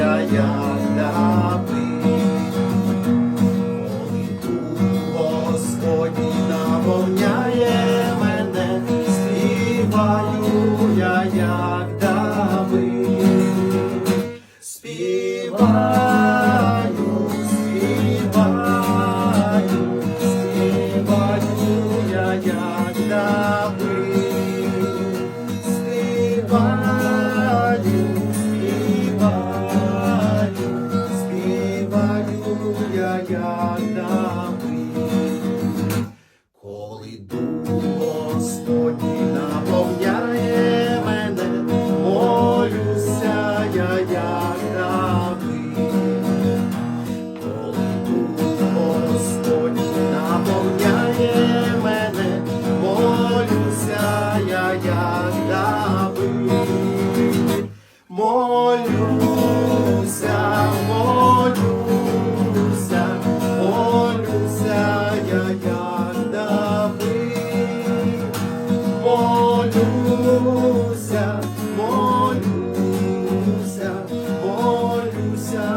життя я вляпив, коли дух Господній наповняє мене, співаю я, співаю, співаю, співаю я, співаю. забыть. Молюся, молюся, молюся. Молюся, молюся, молюся